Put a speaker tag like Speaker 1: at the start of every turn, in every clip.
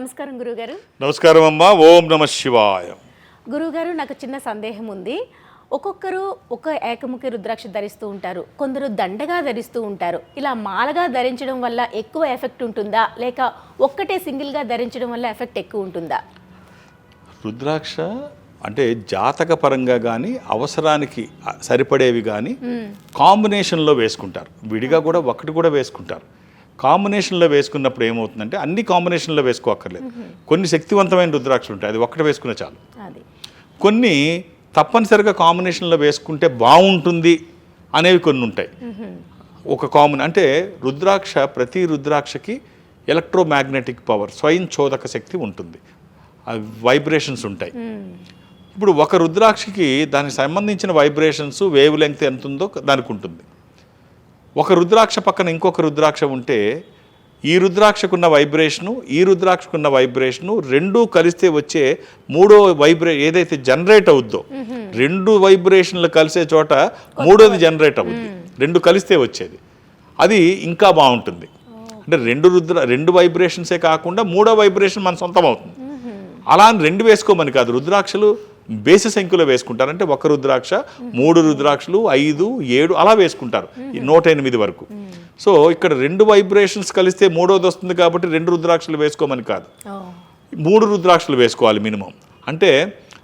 Speaker 1: నమస్కారం గురుగారు.
Speaker 2: నమస్కారం అమ్మా ఓం నమ శివాయ.
Speaker 1: గురుగారు నాకు చిన్న సందేహం ఉంది. ఒక్కొక్కరు ఒక ఏకముఖి రుద్రాక్ష ధరిస్తూ ఉంటారు. కొందరు దండగా ధరిస్తూ ఉంటారు. ఇలా మాలగా ధరించడం వల్ల ఎక్కువ ఎఫెక్ట్ ఉంటుందా? లేక ఒక్కటే సింగిల్గా ధరించడం వల్ల ఎఫెక్ట్ ఎక్కువ ఉంటుందా?
Speaker 2: రుద్రాక్ష అంటే జాతక పరంగా కానీ అవసరానికి సరిపడేవి కానీ కాంబినేషన్లో వేసుకుంటారు. విడిగా కూడా ఒకటి కూడా వేసుకుంటారు. కాంబినేషన్లో వేసుకున్నప్పుడు ఏమవుతుందంటే అన్ని కాంబినేషన్లో వేసుకోక్కర్లేదు. కొన్ని శక్తివంతమైన రుద్రాక్షలు ఉంటాయి అది ఒక్కటి వేసుకున్న చాలు. కొన్ని తప్పనిసరిగా కాంబినేషన్లో వేసుకుంటే బాగుంటుంది అనేవి కొన్ని ఉంటాయి. ఒక కామన్ అంటే రుద్రాక్ష ప్రతి రుద్రాక్షకి ఎలక్ట్రోమాగ్నెటిక్ పవర్ స్వయం చోదక శక్తి ఉంటుంది. వైబ్రేషన్స్ ఉంటాయి. ఇప్పుడు ఒక రుద్రాక్షకి దానికి సంబంధించిన వైబ్రేషన్స్ వేవ్ లెంగ్త్ ఎంత ఉందో దానికి ఉంటుంది. ఒక రుద్రాక్ష పక్కన ఇంకొక రుద్రాక్ష ఉంటే ఈ రుద్రాక్షకున్న వైబ్రేషను ఈ రుద్రాక్షకున్న వైబ్రేషను రెండూ కలిస్తే వచ్చే మూడో వైబ్రే ఏదైతే జనరేట్ అవుద్దో రెండు వైబ్రేషన్లు కలిసే చోట మూడోది జనరేట్ అవుద్ది. రెండు కలిస్తే వచ్చేది. అది ఇంకా బాగుంటుంది. అంటే రెండు రుద్ర రెండు వైబ్రేషన్సే కాకుండా మూడో వైబ్రేషన్ మన సొంతం అవుతుంది అలా రెండు వేసుకోమని కాదు. రుద్రాక్షలు బేసి సంఖ్యలో వేసుకుంటారు అంటే ఒక రుద్రాక్ష మూడు రుద్రాక్షలు ఐదు ఏడు అలా వేసుకుంటారు. ఈ నూట ఎనిమిది వరకు. సో ఇక్కడ రెండు వైబ్రేషన్స్ కలిస్తే మూడోది వస్తుంది కాబట్టి రెండు రుద్రాక్షలు వేసుకోమని కాదు. మూడు రుద్రాక్షలు వేసుకోవాలి మినిమం. అంటే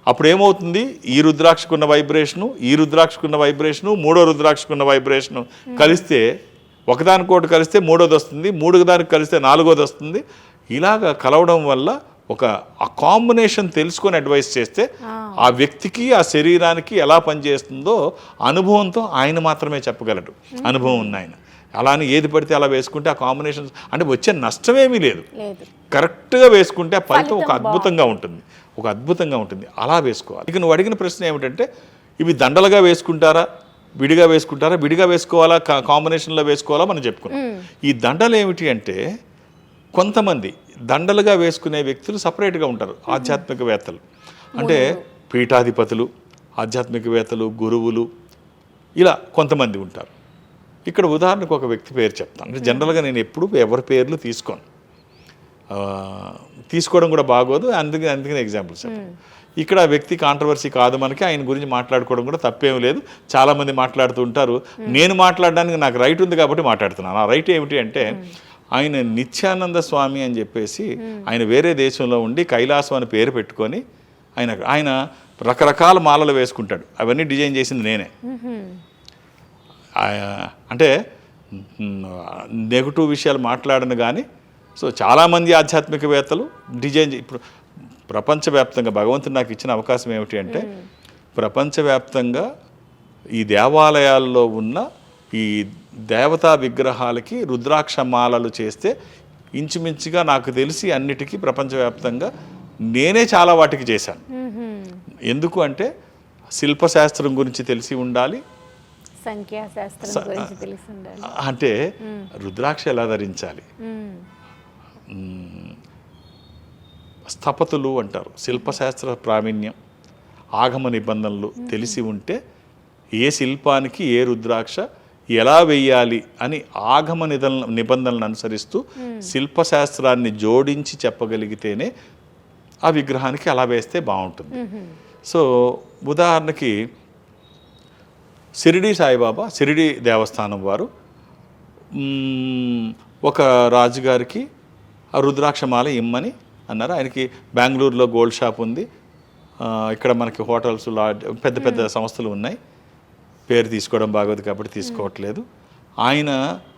Speaker 2: అప్పుడు ఏమవుతుంది ఈ రుద్రాక్షకున్న వైబ్రేషను ఈ రుద్రాక్షకున్న వైబ్రేషను మూడో రుద్రాక్షకున్న వైబ్రేషను కలిస్తే ఒకదానికోటి కలిస్తే మూడోది వస్తుంది మూడు దానికి కలిస్తే నాలుగోది వస్తుంది. ఇలాగ కలవడం వల్ల ఒక ఆ కాంబినేషన్ తెలుసుకొని అడ్వైస్ చేస్తే ఆ. వ్యక్తికి ఆ శరీరానికి ఎలా పనిచేస్తుందో అనుభవంతో ఆయన మాత్రమే చెప్పగలడు. అనుభవం ఉన్న ఆయన. అలా అని ఏది పడితే అలా వేసుకుంటే ఆ కాంబినేషన్స్ అంటే వచ్చే నష్టమేమీ లేదు. కరెక్ట్గా వేసుకుంటే ఆ ఫలితం ఒక అద్భుతంగా ఉంటుంది. ఒక అద్భుతంగా ఉంటుంది. అలా వేసుకోవాలి. ఇక నువ్వు అడిగిన ప్రశ్న ఏమిటంటే ఇవి దండలుగా వేసుకుంటారా? విడిగా వేసుకుంటారా? విడిగా వేసుకోవాలా? కాంబినేషన్లో వేసుకోవాలా? మనం చెప్పుకున్నాం. ఈ దండలు ఏమిటి అంటే కొంతమంది దండలుగా వేసుకునే వ్యక్తులు సపరేట్గా ఉంటారు ఆధ్యాత్మికవేత్తలు. అంటే పీఠాధిపతులు ఆధ్యాత్మికవేత్తలు గురువులు ఇలా కొంతమంది ఉంటారు. ఇక్కడ ఉదాహరణకు ఒక వ్యక్తి పేరు చెప్తాను. అంటే జనరల్గా నేను ఎప్పుడు ఎవరి పేర్లు తీసుకోను. తీసుకోవడం కూడా బాగోదు అందుకే అందుకని ఎగ్జాంపుల్స్ ఇక్కడ ఆ వ్యక్తి కాంట్రవర్సీ కాదు మనకి ఆయన గురించి మాట్లాడుకోవడం కూడా తప్పేం లేదు. చాలామంది మాట్లాడుతూ ఉంటారు. నేను మాట్లాడడానికి నాకు రైట్ ఉంది కాబట్టి మాట్లాడుతున్నాను. ఆ రైట్ ఏమిటి అంటే ఆయన నిత్యానంద స్వామి అని చెప్పేసి ఆయన వేరే దేశంలో ఉండి కైలాసం అని పేరు పెట్టుకొని ఆయన ఆయన రకరకాల మాలలు వేసుకుంటాడు. అవన్నీ డిజైన్ చేసింది నేనే. అంటే నెగటివ్ విషయాలు మాట్లాడను కానీ సో చాలామంది ఆధ్యాత్మికవేత్తలు డిజైన్ ఇప్పుడు ప్రపంచవ్యాప్తంగా భగవంతుడు నాకు ఇచ్చిన అవకాశం ఏమిటి అంటే ప్రపంచవ్యాప్తంగా ఈ దేవాలయాల్లో ఉన్న ఈ దేవతా విగ్రహాలకి రుద్రాక్ష మాలలు చేస్తే ఇంచుమించుగా నాకు తెలిసి అన్నిటికీ ప్రపంచవ్యాప్తంగా నేనే చాలా వాటికి చేశాను. ఎందుకు అంటే శిల్పశాస్త్రం గురించి తెలిసి ఉండాలి. అంటే రుద్రాక్ష ఎలా ధరించాలి. స్థపతులు అంటారు. శిల్పశాస్త్ర ప్రావీణ్యం ఆగమ నిబంధనలు తెలిసి ఉంటే ఏ శిల్పానికి ఏ రుద్రాక్ష ఎలా వెయ్యాలి అని ఆగమ నిధ నిబంధనలను అనుసరిస్తూ శిల్పశాస్త్రాన్ని జోడించి చెప్పగలిగితేనే ఆ విగ్రహానికి అలా వేస్తే బాగుంటుంది. సో ఉదాహరణకి షిరిడి సాయిబాబా షిరిడి దేవస్థానం వారు ఒక రాజుగారికి ఆ రుద్రాక్షమాల ఇమ్మని అన్నారు. ఆయనకి బెంగళూరులో గోల్డ్ షాప్ ఉంది. ఇక్కడ మనకి హోటల్స్ లాడ్జ్ పెద్ద పెద్ద సంస్థలు ఉన్నాయి. పేరు తీసుకోవడం బాగోదు కాబట్టి తీసుకోవట్లేదు. ఆయన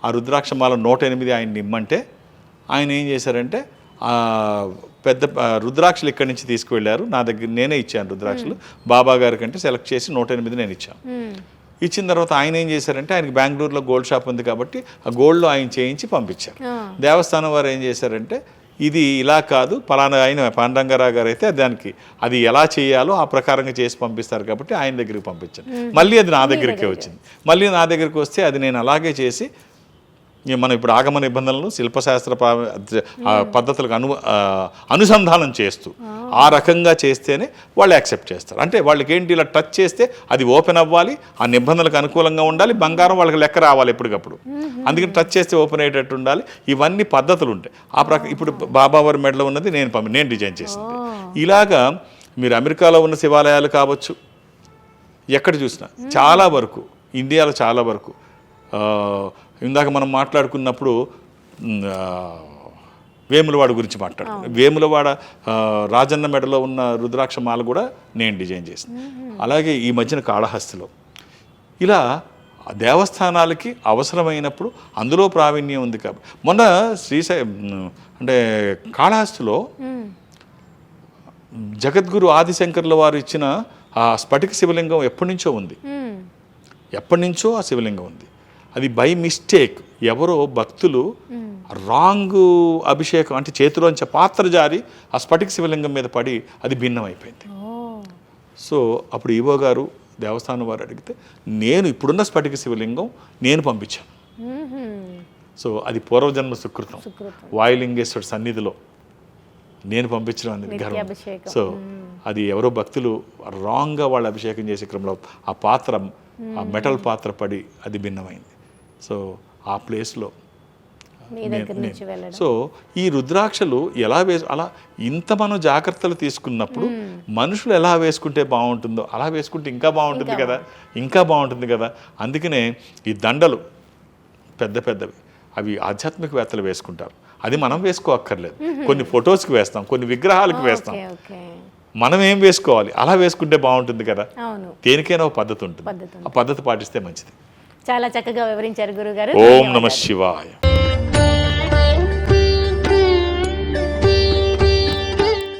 Speaker 2: ఆ రుద్రాక్షమాల నూట ఎనిమిది ఆయన ఇమ్మంటే ఆయన ఏం చేశారంటే పెద్ద రుద్రాక్షలు ఇక్కడి నుంచి తీసుకువెళ్ళారు. నా దగ్గర నేనే ఇచ్చాను రుద్రాక్షలు. బాబా గారి కంటే సెలెక్ట్ చేసి నూట ఎనిమిది నేను ఇచ్చాను. ఇచ్చిన తర్వాత ఆయన ఏం చేశారంటే ఆయనకి బెంగళూరులో గోల్డ్ షాప్ ఉంది కాబట్టి ఆ గోల్డ్లో ఆయన చేయించి పంపించారు. దేవస్థానం వారు ఏం చేశారంటే ఇది ఇలా కాదు పలానా ఆయన పాండంగరావు గారు అయితే దానికి అది ఎలా చేయాలో ఆ ప్రకారంగా చేసి పంపిస్తారు కాబట్టి ఆయన దగ్గరికి పంపించాను. మళ్ళీ అది నా దగ్గరికే. వచ్చింది. మళ్ళీ నా దగ్గరికి వస్తే అది నేను అలాగే చేసి మనం ఇప్పుడు ఆగమ నిబంధనలను శిల్పశాస్త్ర పద్ధతులకు అను అనుసంధానం చేస్తూ ఆ. రకంగా చేస్తేనే వాళ్ళు యాక్సెప్ట్ చేస్తారు. అంటే వాళ్ళకి ఏంటి ఇలా టచ్ చేస్తే అది ఓపెన్ అవ్వాలి ఆ నిబంధనలకు అనుకూలంగా ఉండాలి బంగారం వాళ్ళకి లెక్క రావాలి ఎప్పటికప్పుడు. అందుకని టచ్ చేస్తే ఓపెన్ అయ్యేటట్టు ఉండాలి. ఇవన్నీ పద్ధతులు ఉంటాయి. ఆ ప్రక ఇప్పుడు బాబావారి మెడలో ఉన్నది నేను పంపి నేను డిజైన్ చేసింది. ఇలాగా మీరు అమెరికాలో ఉన్న శివాలయాలు కావచ్చు ఎక్కడ చూసినా చాలా వరకు ఇండియాలో చాలా వరకు ఇందాక మనం మాట్లాడుకున్నప్పుడు వేములవాడ గురించి మాట్లాడుకున్నాం. వేములవాడ రాజన్న మెడలో ఉన్న రుద్రాక్ష మాల కూడా నేను డిజైన్ చేసింది అలాగే ఈ మధ్యన కాళహస్తిలో. ఇలా దేవస్థానాలకి అవసరమైనప్పుడు అందులో ప్రావీణ్యం ఉంది కాబట్టి మొన్న శ్రీశై అంటే కాళహస్తిలో జగద్గురు ఆదిశంకర్ల వారు ఇచ్చిన ఆ స్ఫటిక శివలింగం ఎప్పటి నుంచో ఉంది. ఎప్పటి నుంచో ఆ శివలింగం ఉంది. అది బై మిస్టేక్ ఎవరో భక్తులు రాంగ్ అభిషేకం అంటే చేతిలోంచి పాత్ర జారి ఆ స్ఫటిక శివలింగం మీద పడి అది భిన్నం అయిపోయింది
Speaker 1: ఓ.
Speaker 2: సో అప్పుడు ఈవో గారు దేవస్థానం వారు అడిగితే నేను ఇప్పుడున్న స్ఫటిక శివలింగం నేను పంపించాను. సో అది పూర్వజన్మ సుకృతం. వాయులింగేశ్వర సన్నిధిలో నేను పంపించడం అనేది గర్వం. సో అది ఎవరో భక్తులు రాంగ్గా వాళ్ళు అభిషేకం చేసే క్రమంలో ఆ పాత్ర ఆ మెటల్ పాత్ర పడి అది భిన్నమైంది. సో ఆ ప్లేస్లో. సో ఈ రుద్రాక్షలు ఎలా వేసు అలా ఇంత మనం జాగ్రత్తలు తీసుకున్నప్పుడు మనుషులు ఎలా వేసుకుంటే బాగుంటుందో అలా వేసుకుంటే ఇంకా బాగుంటుంది కదా. ఇంకా బాగుంటుంది కదా. అందుకనే ఈ దండలు పెద్ద పెద్దవి. అవి ఆధ్యాత్మికవేత్తలు వేసుకుంటారు. అది మనం వేసుకోక్కర్లేదు. కొన్ని ఫొటోస్కి వేస్తాం కొన్ని విగ్రహాలకు వేస్తాం. మనం ఏం వేసుకోవాలి? అలా వేసుకుంటే బాగుంటుంది కదా. దేనికైనా ఒక పద్ధతి ఉంటుంది. ఆ పద్ధతి పాటిస్తే మంచిది.
Speaker 1: చాలా చక్కగా వివరించారు గురుగారు.
Speaker 2: ఓం నమ శివాయ.